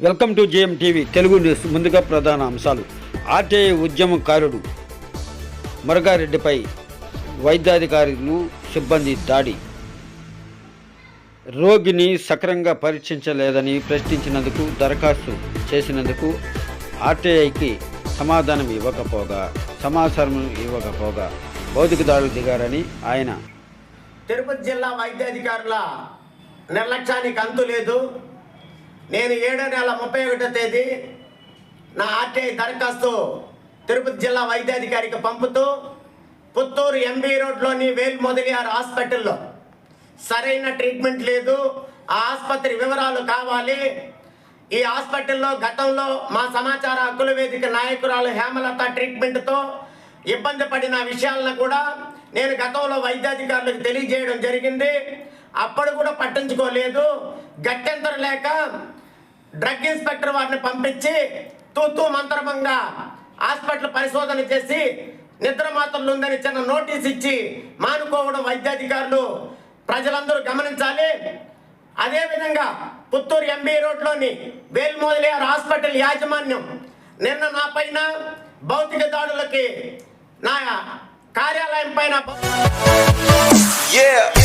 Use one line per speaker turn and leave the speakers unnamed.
Welcome to JM TV Telugu news ముందుగా ప్రధాన అంశాలు. ఆర్టీఐ ఉద్యమకారుడు మురగారెడ్డిపై వైద్యాధికారులు సిబ్బంది దాడి. రోగిని సక్రంగా పరీక్షించలేదని ప్రశ్నించినందుకు దరఖాస్తు చేసినందుకు ఆర్టీఐకి సమాధానం ఇవ్వకపోగా సమాచారం ఇవ్వకపోగా భౌతిక దాడులు దిగారని ఆయన
తిరుపతి జిల్లా వైద్యాధికారుల నిర్లక్ష్యానికి అంతు లేదు నేను ఏడో నెల ముప్పై ఒకటో తేదీ నా ఆర్టీఐ దరఖాస్తు తిరుపతి జిల్లా వైద్యాధికారికి పంపుతూ పుత్తూరు ఎంబీ రోడ్లోని వేల్ మొదలియార్ హాస్పిటల్లో సరైన ట్రీట్మెంట్ లేదు. ఆ ఆసుపత్రి వివరాలు కావాలి. ఈ హాస్పిటల్లో గతంలో మా సమాచార హక్కుల వేదిక నాయకురాలు హేమలత ట్రీట్మెంట్తో ఇబ్బంది పడిన విషయాలను కూడా నేను గతంలో వైద్యాధికారులకు తెలియజేయడం జరిగింది. అప్పుడు కూడా పట్టించుకోలేదు. గట్టెంతరం లేక డ్రగ్ ఇన్స్పెక్టర్ వారిని పంపించి తూతూ మంత్రమంగా హాస్పిటల్ పరిశోధన చేసి నిద్ర మాత్రలు ఉందని చిన్న నోటీస్ ఇచ్చి మానుకోవడం వైద్యాధికారులు ప్రజలందరూ గమనించాలి అదేవిధంగా పుత్తూరు ఎంబీ రోడ్లోని వేల్మోదలియార్ హాస్పిటల్ యాజమాన్యం నిన్న నా పైన భౌతిక దాడులకి నా కార్యాలయం పైన
Yeah.